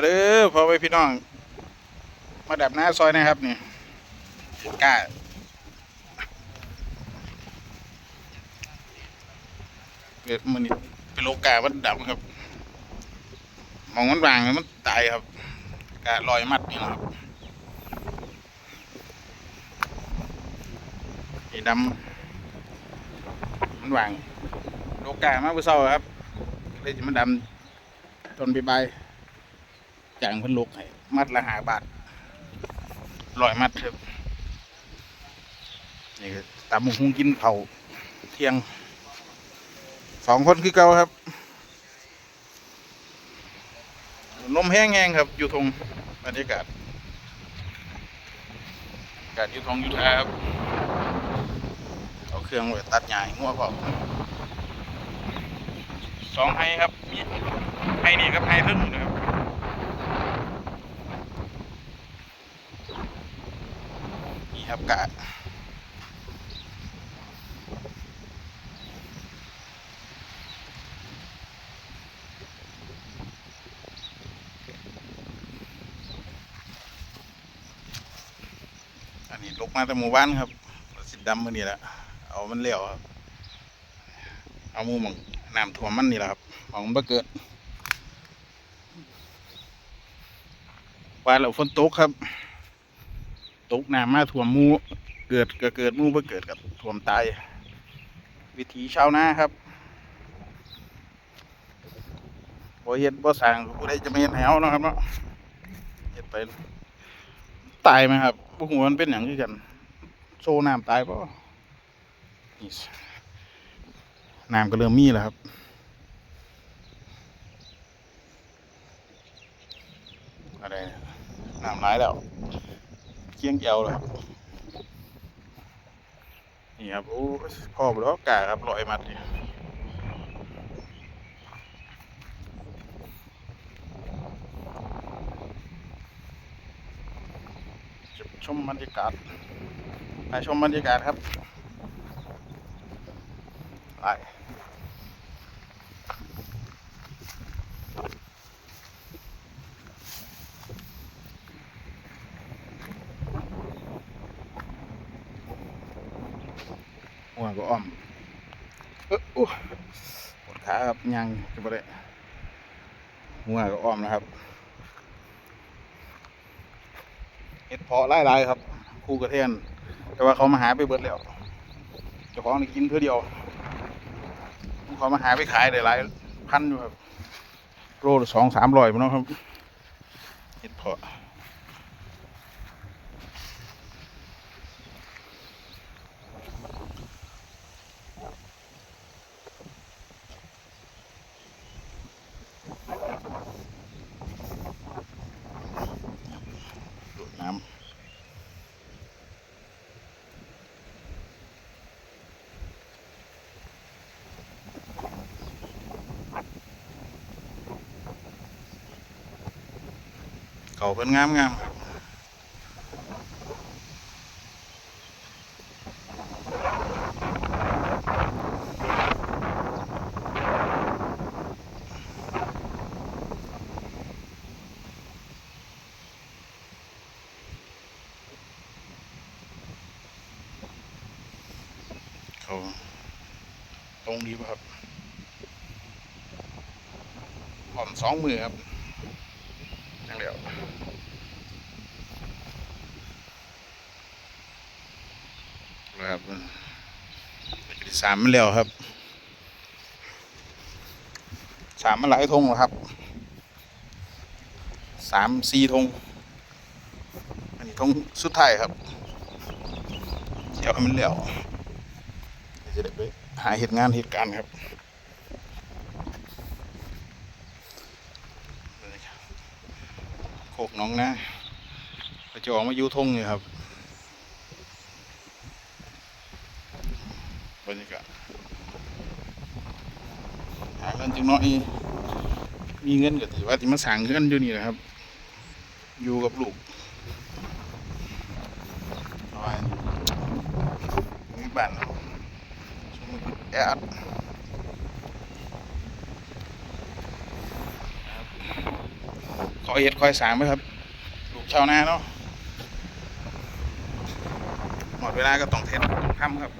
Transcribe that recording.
มาเด้อพ่อไปพี่น้อง มาดับหน้าซอยนะครับนี่กล้าเกิดมันเป็นโลกามันดับครับ มองมันวางมันตายครับกาลอยมัดนี่นะครับนี่ดำมันวางโลกามาเพื่อเศร้าครับเลยจะมันดำต้นใบใบจางเพิ่นลูกให้มัดละหาบาทลอยมัดครับนี่ก็ตามหมุงกินเผาเที่ยงสองคนคือเก่าครับลมแห้งๆครับ อยู่ทงบรรยากาศอากาศอยู่ทงอยู่ทาครับเอาเครื่องไว้ตัดใหญ้าให้งัวเปล่าสองไฮครับ ไฮนี่กับไฮทึ่งนะครับ ครับกะอันนี้ลกมาแต่หมู่บ้านครับสิดำมือนี่แหละเอามันเลี้ยวครับ เอามูหมองน้ำท่วมมันนี่แหละครับหมองมันเกิดว่าเราฝนตกครับ ตกน้ำมาท่วมมูเกิดก็เกิดมูบ่เกิดกับท่วมตายวิถีชาวนาครับบ่เฮ็ดบ่สร้างผู้ใดจะมาเฮ็ดให้เฮาเนาะครับเนาะเฮ็ดไปตายไหมครับบ่ฮู้ว่ามันเป็นหยังคือกันโซน้ำตายป่ะนี่น้ำก็เริ่มมีแล้วครับอะไรน้ำร้ายแล้ว เคียงเอวแล้วครับนี่ครับโอ้พ่อบแล้วกาครับลอยมัดนี่ชมบรรยากาศไปชมบรรยากาศครับไป หัวก็อ้อมเอะอู้ปวดขาครับยังจะบ่ได้หัวก็อ้อมนะครับเห็ดเพาะไล่ๆครับคู่กระเทียนแต่ว่าเขามาหาไปเบิดแล้วเจ้าของนี่กินเพื่อเดียวเขามาหาไปขายได้หลายพันอยู่ครับโลละสองสามร้อยมั้งครับเห็ดเพาะดูดน้ำ เขาเพิ่นงามงามครับเขาตรงดีป่ะครับผ่อนสองมือครับ เดียวครับสามมันแล้วครับสามมันหลายธงแล้วครับสามสี่ธงอันนี้ธงสุดท้ายครับเดี๋ยวมันแล้วเดี๋ยวจะได้ไปหาเหตุงานเหตุการณ์ครับ คกน้องนะไปจะออกมาอยู่ธงอยู่ครับบรรยากาศหาเงินจังน้อยมีเงินก็ถือว่าที่มาสั่งเงินอยู่นี่นะครับ อยู่กับลูกบ้านช่วงนี้แออัด คอยเอเห็ดคอยสามไหมครับลูกชาวนาเนาะหมดเวลาก็ต้องเทนต้องทำครับ